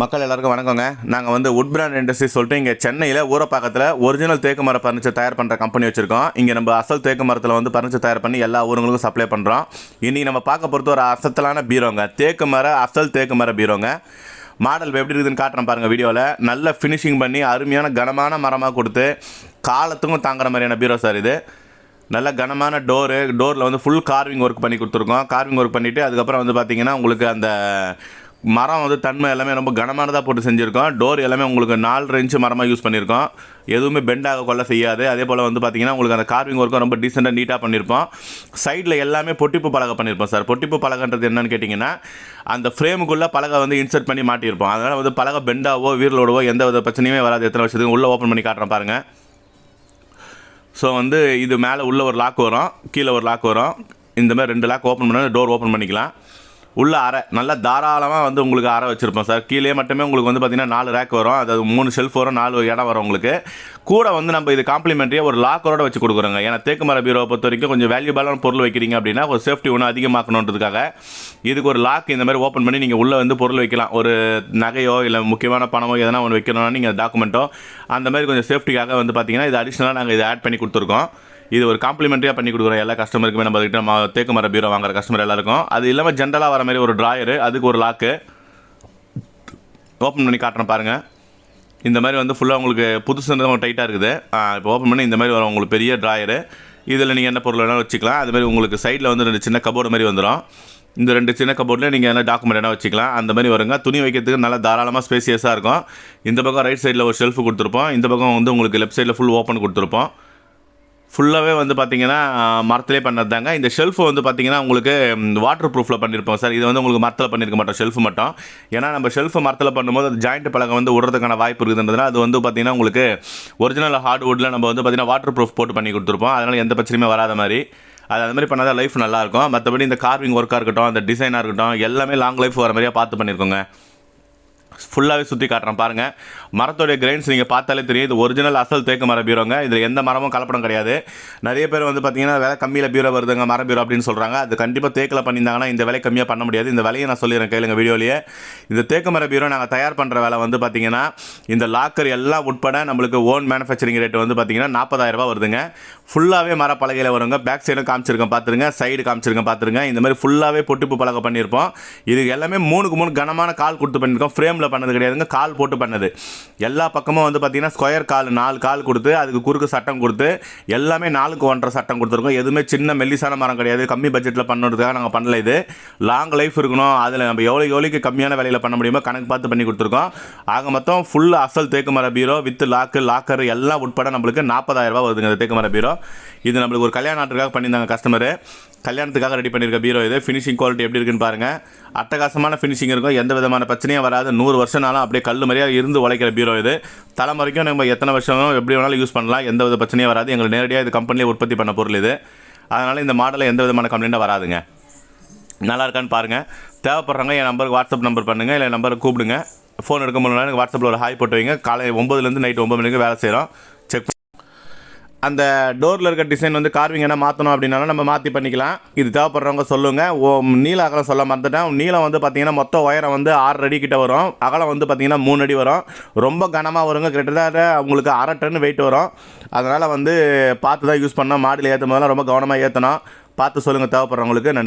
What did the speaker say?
மக்கள் எல்லாருக்கும் வணக்கங்க. நாங்கள் வந்து உட் பிராண்ட் இண்டஸ்ட்ரி சொல்லிட்டு இங்கே சென்னையில் ஊரப்பாக்கத்தில் ஒரிஜினல் தேக்கு மர ஃபர்னிச்சர் தயார் பண்ணுற கம்பெனி வச்சுருக்கோம். இங்கே நம்ம அசல் தேக்கு மரத்தில் வந்து ஃபர்னிச்சர் தயார் பண்ணி எல்லா ஊருங்களுக்கும் சப்ளை பண்ணுறோம் இன்றைக்கி நம்ம பார்க்க பொறுத்த ஒரு அசத்தலான பீரோங்க. தேக்கு மர அசல் தேக்கு மர பீரோங்க. மாடல் எப்படி இருக்குதுன்னு காட்டுறேன் பாருங்கள் வீடியோவில் நல்ல ஃபினிஷிங் பண்ணி அருமையான கனமான மரமாக கொடுத்து காலத்துக்கும் தாங்குற மாதிரியான பீரோ சார் இது. நல்ல கனமான டோரு டோரில் வந்து ஃபுல் கார்விங் ஒர்க் பண்ணி கொடுத்துருக்கோம். கார்விங் ஒர்க் பண்ணிவிட்டு அதுக்கப்புறம் வந்து பார்த்திங்கன்னா உங்களுக்கு அந்த மரம் வந்து தன்மை எல்லாமே ரொம்ப கனமானதாக போட்டு செஞ்சுருக்கோம். டோர் எல்லாமே உங்களுக்கு நாலு இன்ச்சு மரமாக யூஸ் பண்ணியிருக்கோம் எதுவுமே பெண்ட் ஆக கொள்ள செய்யாது. அதே போல் வந்து பார்த்திங்கன்னா உங்களுக்கு அந்த கார்விங் ஒர்க்கும் ரொம்ப டீசெண்டாக நீட்டாக பண்ணியிருப்போம் சைடில் எல்லாமே பொட்டிப்பு பலகை பண்ணியிருப்போம் சார் பொட்டிப்பு பலகன்றது என்னென்னு கேட்டிங்கன்னா அந்த ஃப்ரேமுக்குள்ளே பலகை வந்து இன்சர்ட் பண்ணி மாட்டியிருப்போம். அதனால் வந்து பலகை பெண்டாவோ வீரலோடவோ எந்த வித பிரச்சனையுமே வராது. எத்தனை வருஷத்துக்கு உள்ளே ஓப்பன் பண்ணி காட்டுறேன் பாருங்கள் ஸோ வந்து இது மேலே உள்ள ஒரு லாக் வரும். கீழே ஒரு லாக் வரும். இந்த மாதிரி ரெண்டு லாக் ஓப்பன் பண்ணால் டோர் ஓப்பன் பண்ணிக்கலாம். உள்ள அறை நல்லா தாராளமாக வந்து உங்களுக்கு அறை வச்சுருப்போம் சார். கீழே மட்டுமே உங்களுக்கு வந்து பார்த்திங்கன்னா நாலு ரேக் வரும். அதாவது மூணு ஷெல்ஃப் வரும் நாலு இடம் வரும் உங்களுக்கு. கூட வந்து நம்ம இது காம்ப்ளிமெண்ட்ரியாக ஒரு லாக்கரோட வச்சு கொடுக்குறோங்க. ஏன்னா தேக்கு மர பீரோவை பொறுத்த வரைக்கும் கொஞ்சம் வேல்யூபலான பொருள் வைக்கிறீங்க அப்படின்னா ஒரு சேஃப்டி ஒன்று அதிகமாக்கணுன்றதுக்காக இதுக்கு ஒரு லாக் இந்த மாதிரி ஓப்பன் பண்ணி நீங்கள் உள்ளே வந்து பொருள் வைக்கலாம். ஒரு நகையோ இல்லை முக்கியமான பணமோ எதனா ஒன்று வைக்கணும்னா நீங்கள் டாக்குமெண்ட்டோ அந்த மாதிரி கொஞ்சம் சேஃப்டிக்காக வந்து பார்த்தீங்கன்னா இது அடிஷ்னலாக நாங்கள் இதை ஆட் பண்ணி கொடுத்துருக்கோம். இது ஒரு காம்ப்ளிமெண்ட்ரியாக பண்ணி கொடுக்குறோம் எல்லா கஸ்டமருக்குமே நம்ம கிட்ட நம்ம தேக்கு மர பீரோ வாங்குற கஸ்டமர் எல்லாருக்கும். அது இல்லாமல் ஜென்ரலாக வர மாதிரி ஒரு ட்ராயரு அதுக்கு ஒரு லாக்கு ஓப்பன் பண்ணி காட்டுறேன் பாருங்கள் இந்த மாதிரி வந்து ஃபுல்லாக உங்களுக்கு புதுசு டைட்டாக இருக்குது. இப்போ ஓப்பன் பண்ணி இந்த மாதிரி வரும் உங்களுக்கு பெரிய ட்ராயரு இதில் நீங்கள் என்ன பொருள் வேணாலும் வச்சுக்கலாம். அது மாதிரி உங்களுக்கு சைடில் வந்து ரெண்டு சின்ன கபோர்டு மாதிரி வந்துடும் இந்த ரெண்டு சின்ன கபோர்டில் நீங்கள் என்ன டாக்குமெண்ட் என்ன வச்சுக்கலாம். அந்த மாதிரி வருங்க. துணி வைக்கிறதுக்கு நல்லா தாராளமாக ஸ்பேசியஸாக இருக்கும். இந்த பக்கம் ரைட் சைடில் ஒரு ஷெல்ஃபு கொடுத்துருப்போம். இந்த பக்கம் வந்து உங்களுக்கு லெஃப்ட் சைடில் ஃபுல் ஓப்பன் கொடுத்துருப்போம். ஃபுல்லாகவே வந்து பார்த்தீங்கன்னா மரத்திலே பண்ணது தாங்க இந்த ஷெல்ஃப் வந்து பார்த்தீங்கன்னா உங்களுக்கு வாட்டர் ப்ரூஃபில் பண்ணியிருப்போம் சார். இது வந்து உங்களுக்கு மரத்தில் பண்ணியிருக்க மாட்டோம் ஷெல்ஃப் மட்டும். ஏன்னா நம்ம ஷெல்ஃப் மரத்தில் பண்ணும்போது அது ஜாயிண்ட் பழகம் வந்து விடுறதுக்கான வாய்ப்பு இருக்குதுன்றதுனால அது வந்து பார்த்தீங்கன்னா உங்களுக்கு ஒரிஜினல் ஹார்ட்வுட்டில் நம்ம வந்து பார்த்தீங்கன்னா வாட்டர் ப்ரூஃப் போட்டு பண்ணி கொடுத்துருப்போம். அதனால் எந்த பிரச்சனையுமே வராத மாதிரி. அது அந்த மாதிரி பண்ணால் லைஃப் நல்லாயிருக்கும் மற்றபடி இந்த கார்விங் ஒர்க்காக இருக்கட்டும் அந்த டிசைனாக இருக்கட்டும் எல்லாமே லாங் லைஃப் வர மாதிரியாக பார்த்து பண்ணியிருக்கோங்க ஃபுல்லாகவே சுற்றி காட்டுறேன். பாருங்கள் மரத்தோடைய கிரைன்ஸ் நீங்கள் பார்த்தாலே தெரியும். இது ஒரிஜினல் அசல் தேக்கு மர பீரோங்க. இதில் எந்த மரமும் கலப்படம் கிடையாது. நிறைய பேர் வந்து பார்த்தீங்கன்னா விலை கம்மியில் பீரோ வருதுங்க மர பீரோ அப்படின்னு சொல்கிறாங்க அது கண்டிப்பாக தேக்கில் பண்ணியிருந்தாங்கன்னா இந்த விலை கம்மியாக பண்ண முடியாது. இந்த விலையை நான் சொல்லிடுறேன் கேளுங்க வீடியோலேயே. இந்த தேக்கு மர பீரோ நாங்கள் தயார் பண்ணுற வேலை வந்து பார்த்தீங்கன்னா இந்த லாக்கர் எல்லாம் உட்பட நம்மளுக்கு ஓன் மேனுஃபேக்சரிங் ரேட் வந்து பார்த்தீங்கன்னா நாற்பதாயிரம் வருதுங்க. ஃபுல்லாகவே மர பலகையில் வருங்க. பேக் சைடும் காமிச்சிருக்கேன் பார்த்துருங்க சைடு காமிச்சிருக்கேன் பார்த்துருங்க இந்த மாதிரி ஃபுல்லாகவே பொட்டிப்பு பலகை பண்ணியிருப்போம். இது எல்லாமே மூணுக்கு மூணு கனமான கால் கொடுத்து பண்ணியிருக்கோம். ஃப்ரேமில் பண்ணது கிடையாதுங்க. கால் போட்டு பண்ணது. எல்லா பக்கமும் வந்து பார்த்தீங்கன்னா ஸ்கொயர் கால் நாலு கால் கொடுத்து அதுக்கு குறுக்கு சட்டம் கொடுத்து எல்லாமே நாலுக்கு ஒன்றரை சட்டம் கொடுத்துருக்கோம். எதுவுமே சின்ன மெல்லிசான மரம் கிடையாது. கம்மி பட்ஜெட்டில் பண்ணுறதுக்காக நாங்கள் பண்ணல இது. லாங் லைஃப் இருக்கணும். அதில் நம்ம எவ்வளோ எவ்வளோக்கு கம்மியான விலையில் பண்ண முடியுமோ கணக்கு பார்த்து பண்ணி கொடுத்துருக்கோம். ஆக மொத்தம் ஃபுல் அசல் தேக்கு மர பீரோ வித் லாக்கு லாக்கர் எல்லாம் உட்பட நம்மளுக்கு நாற்பதாயிரரூபா வருதுங்க இந்த தேக்கு மர பீரோ. இது நம்மளுக்கு ஒரு கல்யாண நாட்டுக்காக பண்ணியிருந்தாங்க கஸ்டமரு கல்யாணத்துக்காக ரெடி பண்ணியிருக்க பீரோ இது. ஃபினிஷிங் குவாலிட்டி எப்படி இருக்குன்னு பாருங்கள் அட்டகாசமான ஃபினிஷிங் இருக்கும். எந்த விதமான பிரச்சனையும் வராது. நூறு வருஷம்னாலும் அப்படியே கல் மாதிரியாக இருந்து உழைக்கிற பீரோ இது. தலைமுறைக்கும் நம்ம எத்தனை வருஷம் எப்படி வேணாலும் யூஸ் பண்ணலாம் எந்த வித பிரச்சனையும் வராது. எங்களுக்கு நேரடியாக இது கம்பெனிலே உற்பத்தி பண்ண பொருள் இது. அதனால் இந்த மாடலில் எந்த விதமான கம்ப்ளைண்ட்டும் வராதுங்க. நல்லா இருக்கான்னு பாருங்கள் தேவைப்படுறவங்க என் நம்பருக்கு வாட்ஸ்அப் நம்பர் பண்ணுங்கள் இல்லை நம்பருக்கு கூப்பிடுங்க. ஃபோன் எடுக்க முடியல எனக்கு வாட்ஸ்அப்பில் ஒரு ஹாய் போட்டு வைங்க. காலை ஒம்பதுலேருந்து நைட் ஒம்பது மணிக்கு வேலை செய்கிறோம் செக் அந்த டோரில் இருக்க டிசைன் வந்து கார்விங் என்ன மாற்றணும் அப்படின்னாலும் நம்ம மாற்றி பண்ணிக்கலாம். இது தேவைப்படுறவங்க சொல்லுங்கள் ஓ நீல அகலம் சொல்ல மறந்துட்டேன். நீளம் வந்து பார்த்தீங்கன்னா மொத்த உயரம் வந்து ஆறு அடி கிட்ட வரும். அகலம் வந்து பார்த்தீங்கன்னா மூணு அடி வரும். ரொம்ப கனமாக வருங்க. கிட்டத்தட்ட உங்களுக்கு அரை டன் வெயிட் வரும். அதனால் வந்து பார்த்து தான் யூஸ் பண்ணோம் மாடியில் ஏற்றும் போதெல்லாம் ரொம்ப கவனமாக ஏற்றணும் பார்த்து சொல்லுங்கள் தேவைப்படுறவங்களுக்கு நன்றி.